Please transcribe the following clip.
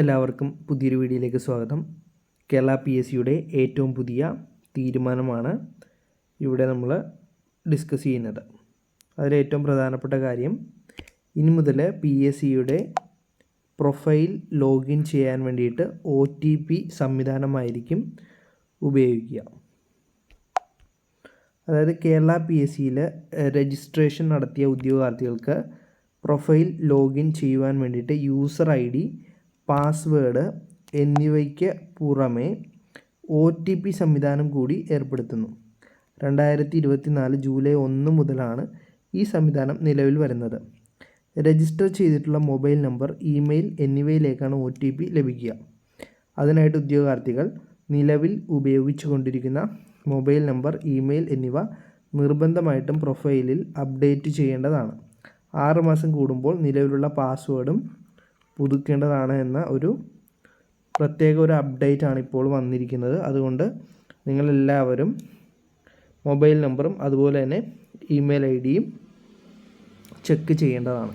എല്ലാവർക്കും പുതിയൊരു വീഡിയോയിലേക്ക് സ്വാഗതം. കേരള പി എസ് സിയുടെ ഏറ്റവും പുതിയ തീരുമാനമാണ് ഇവിടെ നമ്മൾ ഡിസ്കസ് ചെയ്യുന്നത്. അതിലേറ്റവും പ്രധാനപ്പെട്ട കാര്യം ഇനി മുതൽ പി എസ് സിയുടെ പ്രൊഫൈൽ ലോഗിൻ ചെയ്യാൻ വേണ്ടിയിട്ട് ഒ ടി പി സംവിധാനമായിരിക്കും ഉപയോഗിക്കുക. അതായത് കേരള പി എസ് സിയിൽ രജിസ്ട്രേഷൻ നടത്തിയ ഉദ്യോഗാർത്ഥികൾക്ക് പ്രൊഫൈൽ ലോഗിൻ ചെയ്യുവാൻ വേണ്ടിയിട്ട് യൂസർ ഐ ഡി പാസ്വേഡ് എന്നിവയ്ക്ക് പുറമെ ഒ ടി പി സംവിധാനം കൂടി ഏർപ്പെടുത്തുന്നു. രണ്ടായിരത്തി ഇരുപത്തി നാല് ജൂലൈ ഒന്ന് മുതലാണ് ഈ സംവിധാനം നിലവിൽ വരുന്നത്. രജിസ്റ്റർ ചെയ്തിട്ടുള്ള മൊബൈൽ നമ്പർ ഇമെയിൽ എന്നിവയിലേക്കാണ് ഒ ടി പി ലഭിക്കുക. അതിനായിട്ട് ഉദ്യോഗാർത്ഥികൾ നിലവിൽ ഉപയോഗിച്ചു കൊണ്ടിരിക്കുന്ന മൊബൈൽ നമ്പർ ഇമെയിൽ എന്നിവ നിർബന്ധമായിട്ടും പ്രൊഫൈലിൽ അപ്ഡേറ്റ് ചെയ്യേണ്ടതാണ്. ആറ് മാസം കൂടുമ്പോൾ നിലവിലുള്ള പാസ്വേഡും പുതുക്കേണ്ടതാണ് എന്ന ഒരു പ്രത്യേക ഒരു അപ്ഡേറ്റ് ആണ് ഇപ്പോൾ വന്നിരിക്കുന്നത്. അതുകൊണ്ട് നിങ്ങളെല്ലാവരും മൊബൈൽ നമ്പറും അതുപോലെ തന്നെ ഇമെയിൽ ഐ ഡിയും ചെക്ക് ചെയ്യേണ്ടതാണ്.